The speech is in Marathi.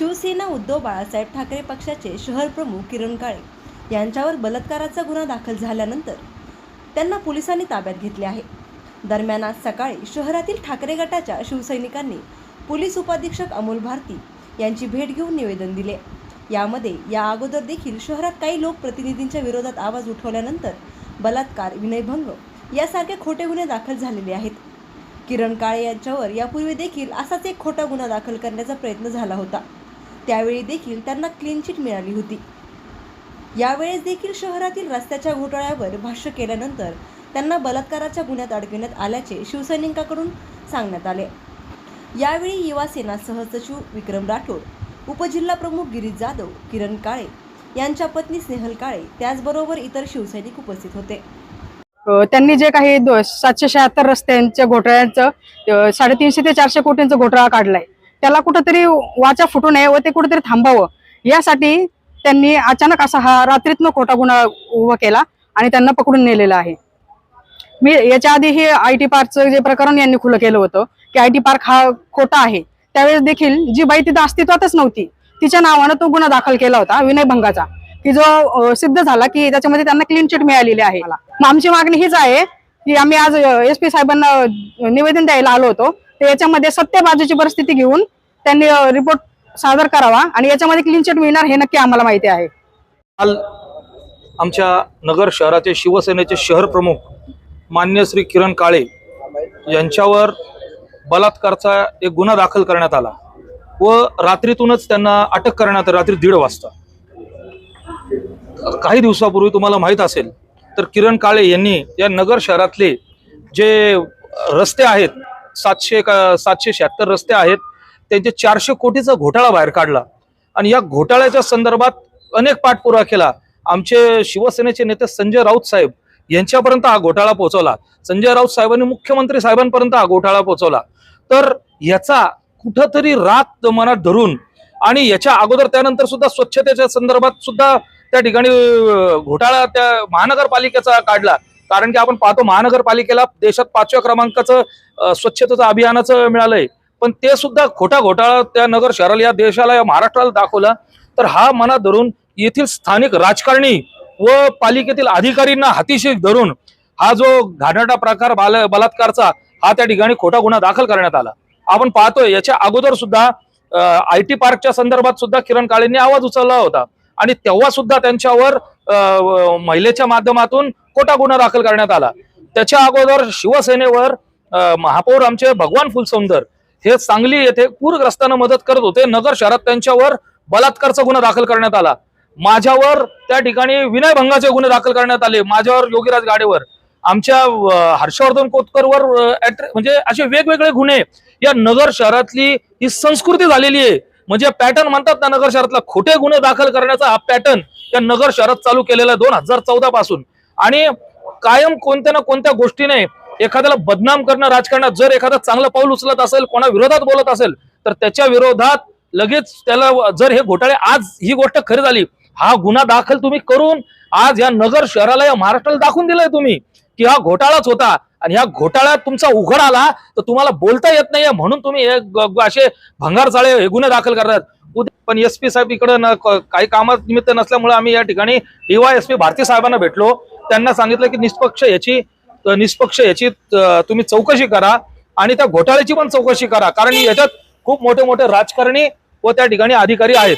शिवसेना उद्धव बाळासाहेब ठाकरे पक्षाचे शहर प्रमुख किरण काळे यांच्यावर बलात्काराचा गुन्हा दाखल झाल्यानंतर त्यांना पोलिसांनी ताब्यात घेतले आहे. दरम्यान आज सकाळी शहरातील ठाकरे गटाच्या शिवसैनिकांनी पोलीस उपाधीक्षक अमोल भारती यांची भेट घेऊन निवेदन दिले. यामध्ये या अगोदर देखील शहरात काही लोकप्रतिनिधींच्या विरोधात आवाज उठवल्यानंतर बलात्कार विनयभंग यासारखे खोटे गुन्हे दाखल झालेले आहेत. किरण काळे यांच्यावर यापूर्वी देखील असाच एक खोटा गुन्हा दाखल करण्याचा प्रयत्न झाला होता. त्यावेळी देखील त्यांना क्लीन चिट मिळाली होती. यावेळेस देखील शहरातील रस्त्याच्या घोटाळ्यावर भाष्य केल्यानंतर त्यांना बलात्काराच्या गुन्ह्यात अडकविण्यात आल्याचे शिवसैनिकांकडून सांगण्यात आले. यावेळी युवा सेना सहसचिव विक्रम राठोड उपजिल्हाप्रमुख गिरीश जाधव किरण काळे यांच्या पत्नी स्नेहल काळे त्याचबरोबर इतर शिवसैनिक उपस्थित होते. त्यांनी जे काही सातशे शहात्तर रस्त्यांच्या घोटाळ्यांचं साडेतीनशे ते चारशे कोटींचा घोटाळा काढलाय. त्याला कुठंतरी वाचा फुटू नये व ते कुठेतरी थांबावं. यासाठी त्यांनी अचानक असा हा रात्रीतनं खोटा गुन्हा उभा केला आणि त्यांना पकडून नेलेला आहे. मी याच्या आधी हे आय टी पार्कचं जे प्रकरण यांनी खुलं केलं होतं की आय टी पार्क हा खोटा आहे. त्यावेळेस देखील जी बाई तिथं अस्तित्वातच नव्हती तिच्या नावानं तो गुन्हा दाखल केला होता विनयभंगाचा की जो सिद्ध झाला की त्याच्यामध्ये त्यांना क्लीन चिट मिळालेली आहे. मग आमची मागणी हीच आहे की आम्ही आज एस पी साहेबांना निवेदन द्यायला आलो होतो तर याच्यामध्ये सत्य बाजूची परिस्थिती घेऊन त्यांनी रिपोर्ट सादर करावा आणि याच्यामध्ये क्लीन चिट मिळणार हे नक्की आम्हाला माहिती आहे. काल आमच्या नगर शहराचे शिवसेनेचे शहर प्रमुख मान्य श्री किरण काळे यांच्यावर बलात्कारचा एक गुन्हा दाखल करण्यात आला व रात्रीतूनच त्यांना अटक करण्यात आली रात्री दीड वाजता. काही दिवसापूर्वी तुम्हाला माहीत असेल तर किरण काळे यांनी या नगर शहरातले जे रस्ते आहेत सातशे का सातशे शहात्तर रस्ते आहेत. त्यांचे चारशे कोटीचा घोटाळा बाहेर काढला. आणि या घोटाळ्याच्या संदर्भात अनेक पाठपुरा केला. आमचे शिवसेनेचे नेते संजय राऊत साहेब यांच्यापर्यंत हा घोटाळा पोहोचवला. संजय राऊत साहेबांनी मुख्यमंत्री साहेबांपर्यंत हा घोटाळा पोहोचवला. तर याचा कुठंतरी रात मनात धरून आणि याच्या अगोदर त्यानंतर सुद्धा स्वच्छतेच्या संदर्भात सुद्धा त्या ठिकाणी घोटाळा त्या महानगरपालिकेचा काढला. कारण की आपण पाहतो महानगरपालिकेला देशात पाचव्या क्रमांकाचं स्वच्छतेचं अभियानाचं मिळालंय. पण ते सुद्धा खोटा घोटाळा त्या नगर शहराला या देशाला या महाराष्ट्राला दाखवला. तर हा मनात धरून येथील स्थानिक राजकारणी व पालिकेतील अधिकारींना हातीशी धरून हा जो घाणेरडा प्रकार बाल बलात्कारचा हा त्या ठिकाणी खोटा गुन्हा दाखल करण्यात आला. आपण पाहतोय याच्या अगोदर सुद्धा आय टी पार्कच्या संदर्भात सुद्धा किरण काळेंनी आवाज उचलला होता. आणि तेव्हा सुद्धा त्यांच्यावर महिलेच्या माध्यमातून खोटा गुन्हा दाखल करण्यात आला. त्याच्या अगोदर शिवसेनेवर महापौर आमचे भगवान फुलसौंदर हे सांगली येथे पूरग्रस्तांना मदत करत होते. नगर शहरात त्यांच्यावर बलात्कारचा गुन्हा दाखल करण्यात आला. माझ्यावर त्या ठिकाणी विनयभंगाचे गुन्हे दाखल करण्यात आले. माझ्यावर योगीराज गाडेवर आमच्या हर्षवर्धन कोतकरवर म्हणजे असे वेगवेगळे गुन्हे या नगर शहरातली ही संस्कृती झालेली आहे. म्हणजे पॅटर्न म्हणतात ना नगर शहरातला खोटे गुन्हे दाखल करण्याचा हा पॅटर्न या नगर शहरात चालू केलेला दोन हजार चौदा पासून. आणि कायम कोणत्या ना कोणत्या गोष्टीने एखाद्याला बदनाम करणं राजकारणात जर एखादा चांगलं पाऊल उचलत असेल कोणा विरोधात बोलत असेल तर त्याच्या विरोधात लगेच त्याला जर हे घोटाळे आज ही गोष्ट खरी झाली हा गुन्हा दाखल तुम्ही करून आज या नगर शहराला या महाराष्ट्राला दाखवून दिलंय तुम्ही. की हा घोटाळाच होता आणि ह्या घोटाळ्यात तुमचा उघड आला तर तुम्हाला बोलता येत नाहीये म्हणून तुम्ही हे भंगार ग- हे गुन्हे दाखल करतात. उद्या पण एस पी साहेब इकडे काही कामात निमित्त नसल्यामुळे आम्ही या ठिकाणी डीवाय एस पी भारती साहेबांना भेटलो. त्यांना सांगितलं की निष्पक्ष याची निष्पक्ष याची तुम्ही चौकशी करा आणि त्या घोटाळ्याची पण चौकशी करा. कारण याच्यात खूप मोठे मोठे राजकारणी व त्या ठिकाणी अधिकारी आहेत.